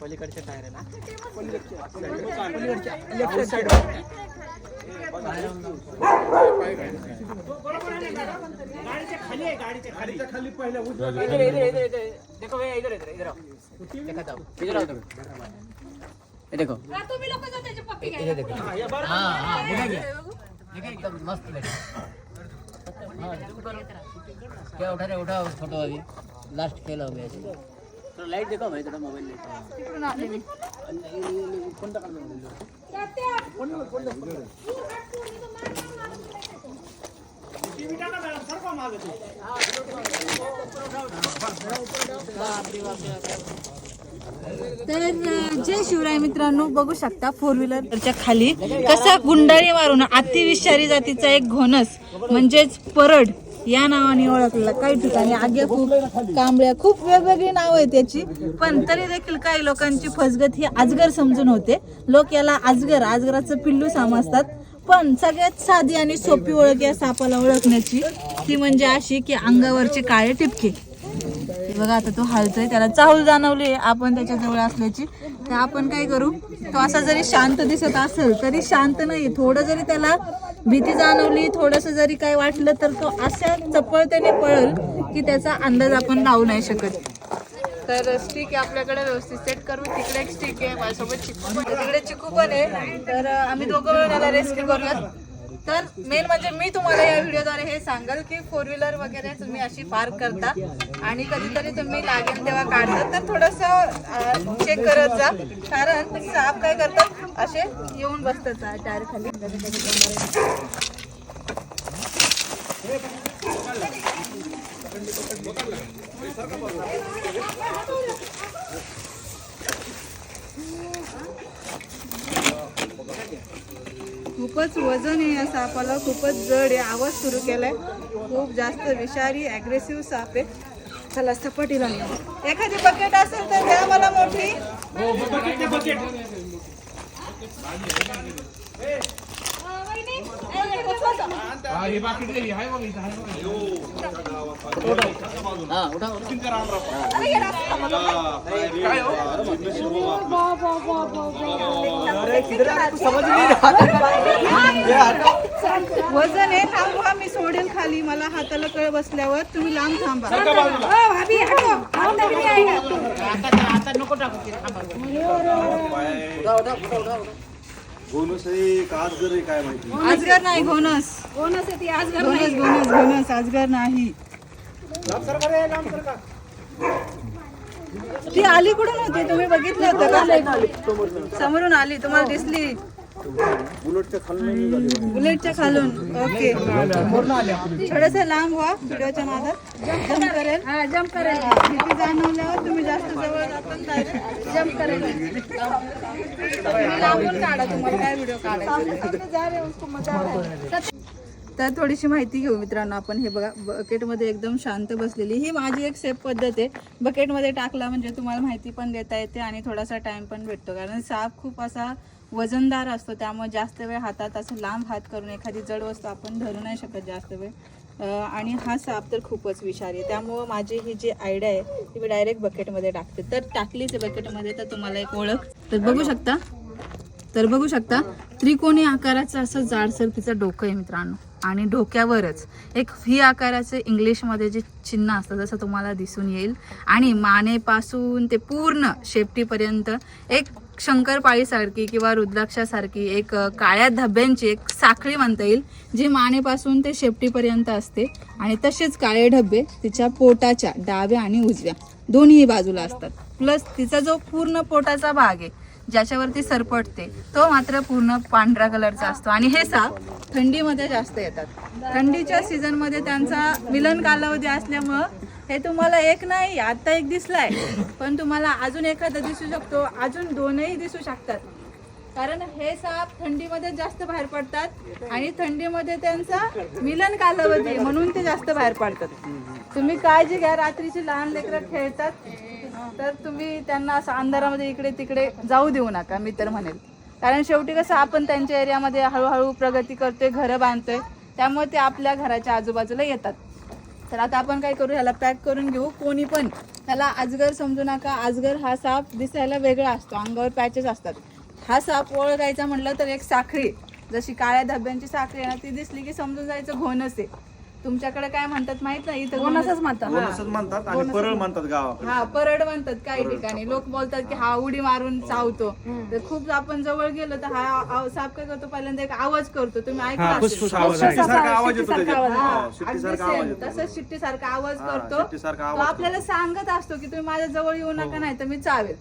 पलीकडच्या टायर आहे ना लेफ्ट साइड खाली पहिल्या इधर इधर इधर इधर देखो भैया इधर इधर इधर आओ दिखाता इधर आओ ये देखो पप्पी देखो देखिए एकदम मस्त लगे हाँ क्या उठा फोटो अभी लास्ट खेल हो गया थोड़ा लाइट देखो भाई थोड़ा मोबाइल ले. तिकडून आले कोणता तर जय शिवराय मित्रांनो बघू शकता फोर व्हीलरच्या खाली कसा गुंडाळी मारून अतिविषारी जातीचा एक घोणस म्हणजेच परड. या नावाने ओळखलेला. काही ठिकाणी आगे खूप कांबळ्या खूप वेगवेगळी नावं आहेत त्याची पण तरी देखील काही लोकांची फसगत ही आजगर समजून होते. लोक याला आजगर आजगराचं पिल्लू समजतात. पण सगळ्यात साधी आणि सोपी ओळख या सापाला ओळखण्याची ती म्हणजे अशी की अंगावरचे काळे टिपके. बघा आता तो हलतोय त्याला चाहूल जाणवली आपण त्याच्याजवळ असल्याची. तर आपण काय करू? तो असा जरी शांत दिसत असेल तरी शांत नाही. थोडं जरी त्याला भीती जाणवली थोडंसं जरी काय वाटलं तर तो अशा चपळतेने पळल की त्याचा अंदाज आपण लावू नाही शकत. तर स्टिक आपल्याकडे व्यवस्थित सेट करू. तिकडे एक स्टिक आहे माझ्यासोबत चिकू पण तिकडे चिकू पण आहे. तर आम्ही दोघं मिळून याला रेस्क्यू करूयात. तर मेन म्हणजे मी तुम्हाला या व्हिडिओद्वारे हे सांगाल की फोर व्हीलर वगैरे तुम्ही अशी पार्क करता. आणि कधीतरी तुम्ही लागेल तेव्हा काढता. तर थोडंसं चेक करत जा. कारण साप काय करतात असे येऊन बसतात टायर खाली. खूपच वजन आहे या सापाला खूपच जड आहे. आवाज सुरू केलाय. खूप जास्त विषारी अग्रेसिव्ह साप आहे. चला सपाटीला नेऊ. एखादी बकेट असेल तर द्या मला मोठी. हो हा हे. हाँ वजन आहे थांबवा मी सोडेल खाली. मला हाताला कळ बसल्यावर. तुम्ही लांब थांबा. आता नको टाकू ते थांबा. उठा उठा उठा उठा उठा बोनस आहे का आज आहे काय माहिती? आजगर नाही घोणस घोणस घोणस घोणस घोणस आजगर नाही. लांब लांब. ती आली कुठून होती तुम्ही बघितलं होतं का? समोरून आली तुम्हाला दिसली. बुलेटच्या खाली निघाली बुलेटच्या खालून. ओके. थोडस लांब व्हा व्हिडिओच्या नादात जम्प करेल. जम्प करेल. भीती जाणवल्यावर तुम्ही जास्त जवळ जम्प करेल. तुम्ही लांबून काढा तुम्हाला काय व्हिडिओ काढायचा. तर थोडीशी माहिती घेऊ मित्रांनो आपण. हे बघा बकेटमध्ये एकदम शांत बसलेली. ही माझी एक सेफ पद्धत आहे. बकेटमध्ये टाकला म्हणजे तुम्हाला माहिती पण देता येते आणि थोडासा टाइम पण भेटतो. कारण साप खूप असा वजनदार असतो त्यामुळे जास्त वेळ हातात असं लांब हात करून एखादी जड वस्तू आपण धरू नाही शकत जास्त वेळ. आणि हा साप तर खूपच विषारी आहे. त्यामुळं माझी ही जी आयडिया आहे ती मी डायरेक्ट बकेटमध्ये टाकते. तर टाकलीच बकेटमध्ये तर तुम्हाला एक ओळख. तर बघू शकता? तर बघू शकता त्रिकोणी आकाराचं असं जाडसर तिचं डोकं आहे मित्रांनो. आणि डोक्यावरच एक व्ही आकाराचे इंग्लिशमध्ये जे चिन्ह असतं जसं तुम्हाला दिसून येईल. आणि मानेपासून ते पूर्ण शेपटीपर्यंत एक शंकरपाळीसारखी किंवा रुद्राक्षासारखी एक काळ्या धब्यांची एक साखळी म्हणता येईल जी मानेपासून ते शेपटीपर्यंत असते. आणि तसेच काळे ढब्बे तिच्या पोटाच्या डाव्या आणि उजव्या दोन्ही बाजूला असतात. प्लस तिचा जो पूर्ण पोटाचा भाग आहे ज्याच्यावरती सरपटते तो मात्र पूर्ण पांढऱ्या कलरचा असतो. आणि हे साप थंडीमध्ये जास्त येतात. थंडीच्या सीझनमध्ये त्यांचा विलन कालावधी असल्यामुळं हे तुम्हाला एक नाही आता एक दिसलाय. पण तुम्हाला अजून एखादा दिसू शकतो. अजून दोनही दिसू शकतात. कारण हे साप थंडीमध्ये जास्त बाहेर पडतात आणि थंडीमध्ये त्यांचा मिलन कालावधी म्हणून ते जास्त बाहेर पडतात. तुम्ही काळजी घ्या रात्रीची लहान लेकरं खेळतात. तर तुम्ही त्यांना असं अंधारामध्ये इकडे तिकडे जाऊ देऊ नका मी तर म्हणेल. कारण शेवटी कसं आपण त्यांच्या एरियामध्ये हळूहळू प्रगती करतोय घरं बांधतोय. त्यामुळे ते आपल्या घराच्या आजूबाजूला येतात. तर आता आपण काय करू ह्याला पॅक करून घेऊ. कोणी पण ह्याला अजगर समजू नका. अजगर हा साप दिसायला वेगळा असतो. अंगावर पॅचेस असतात. हा साप ओळखायचा म्हटलं तर एक साखळी. जशी काळ्या धब्यांची साखळी आहे ना ती दिसली की समजून जायचं घोणस आहे तुमच्याकडे काय म्हणतात माहीत नाही? इथं घोणसच म्हणतात. बोनसच म्हणतात आणि परळ म्हणतात. गावाकडे. हा परड म्हणतात काही ठिकाणी. लोक बोलतात की हा उडी मारून चावतो. तर खूप आपण जवळ गेलो तर हा आव- साप काय करतो? पहिल्यांदा एक आवाज करतो. तुम्ही ऐकला असेल. शिट्टीसारखा आवाज येतो त्याच्यात. हा, हो, अगदी शिट्टीसारखा आवाज same. येतो. तसंच शिट्टीसारखा आवाज हा, करतो. शिट्टीसारखा तो आवाज आपल्याला सांगत असतो की तुम्ही माझ्या जवळ येऊ नका नाही तर मी चावेल.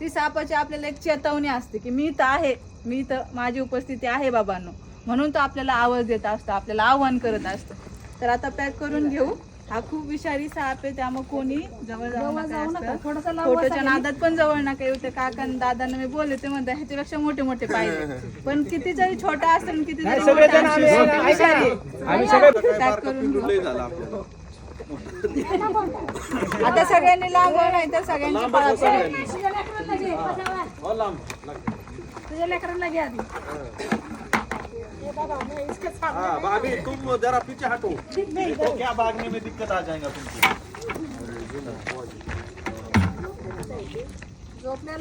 ती सापाची आपल्याला एक चेतवणी असते की मी इथं आहे. मी इथं माझी उपस्थिती आहे बाबांनो. म्हणून तो आपल्याला आवाज देत असतो आपल्याला आव्हान करत असतो. तर आता पॅक करून घेऊ. हा खूप विषारी साप आहे त्यामुळे कोणी जवळ जाऊ नका फोटोच्या नादात पण जवळ नका येऊ ते काका आणि दादांना मी बोलले ते म्हणतात ह्याच्यापेक्षा मोठे मोठे पाहिजे पण किती जरी छोटा असेल किती जरी. पॅक करून घेऊ. लय झालं आपल्याला आता सगळ्यांनी लांब नाही तर सगळ्यांची पळा पडेल तुझ्या लेकरांना घ्या आधी. हाँ भाभी तुम जरा पीछे हटो। तो क्या भागने में दिक्कत आ जाएगा तुमको।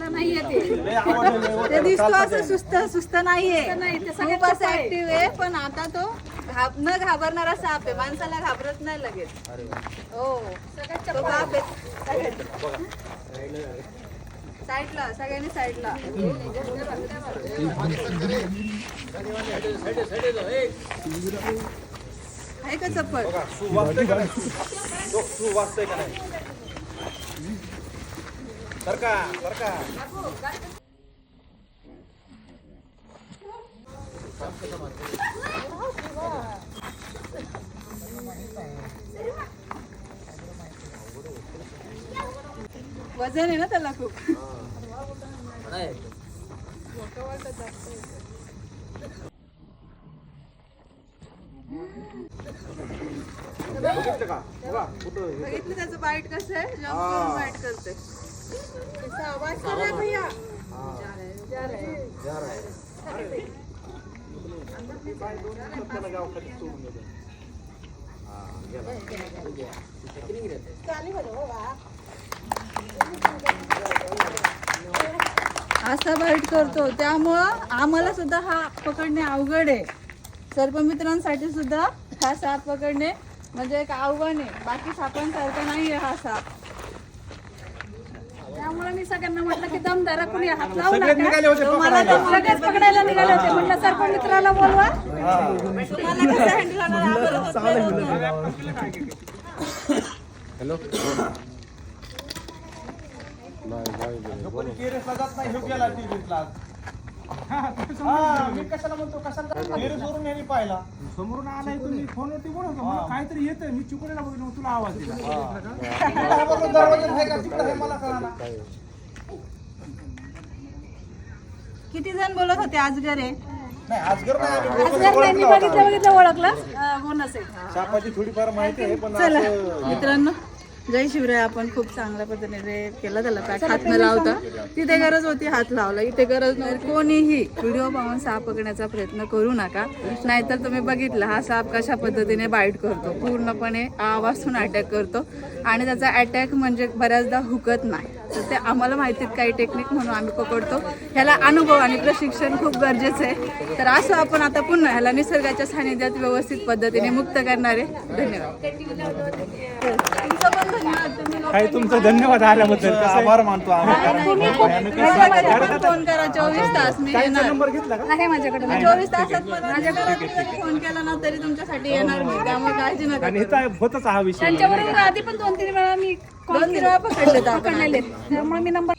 नाही येते लय आवाज आहे, लय ते दिसतो असं सुस्त सुस्त नाहीये. नाही ते खूप सगळ्यात असं ऍक्टिव्ह आहे. पण आता तो घाब न घाबरणारा साप आहे. माणसाला घाबरत नाही लगेच. हो. तो बाप आहे. साईडला सगळ्यांनी साईडला. आहे का चप्पल? सू वाजतंय का का नाही सरका सरका वजन आहे ना त्याला खूप. बघितलं त्याचं बाईट कसं आहे? करून बाईट करते. त्याचा आवाज कर भैया. देतो. असा बाईट करतो. त्यामुळं आम्हाला सुद्धा हा पकडणे अवघड आहे. सर्पमित्रांसाठी सुद्धा हा साप पकडणे म्हणजे एक आव्हान आहे. बाकी सापांसारखा नाही आहे हा साप. त्यामुळे मी सगळ्यांना म्हटलं की दमदारा कुणी हात लावू नका. होते पकडायला. निघाले होते. म्हटलं सर्प मित्राला बोलवा. तुम्हाला कसं हँडल होणार? होत. कोणी टेरेसला जात नाही ह्यो गेला टेरेसला हा, मी कशाला म्हणतो कशाला टेरेसवरून यांनी पाहिला. समोरून आलाय तुम्ही फोनवरती बोलत होता. मला काहीतरी येतंय मी चिकोडीला बघितलं मग तुला आवाज दिला हा, बघा, दरवाजात आहे का तिकडं आहे मला कळाला किती जण बोलत होते आजगर आहे नाही आजगर नाही आम्ही आजकाल नाही, मी बघितलं बघितलं ओळखलं. अं, बोनस आहे. सापाची थोडीफार माहिती आहे पण चला. असं मित्रांनो जय शिवराय आपण खूप चांगल्या पद्धतीने रे केला त्याला पॅक हात न लावता. तिथे गरज होती हात लावला. इथे गरज नाही. कोणीही व्हिडिओ पाहून साप पकडण्याचा प्रयत्न करू नका. नाहीतर तुम्ही बघितलं हा साप कशा पद्धतीने बाईट करतो. पूर्णपणे आवाजून अटॅक करतो. आणि त्याचा अटॅक म्हणजे बऱ्याचदा हुकत नाही. तर ते आम्हाला माहितीत काही टेक्निक म्हणून आम्ही पकडतो. ह्याला अनुभव आणि प्रशिक्षण खूप गरजेचं आहे. तर असं आपण आता पुन्हा ह्याला निसर्गाच्या सानिध्यात व्यवस्थित पद्धतीने मुक्त करणार आहे. धन्यवाद. तुमचं धन्यवाद तुम्ही लोकांनी काय तुमचं धन्यवाद आल्याबद्दल? आभार मानतो फोन करा. चोवीस तास मी येणार. नंबर घेतला का? आहे माझ्याकडे चोवीस तासात माझ्याकडे फोन केला ना तरी तुमच्यासाठी येणार मी. त्यामुळे काळजी नका होतच हा विषय. त्यांच्याबरोबर आधी पण दोन तीन वेळा मी दोन वेळा पकडले त्यामुळे मी नंबर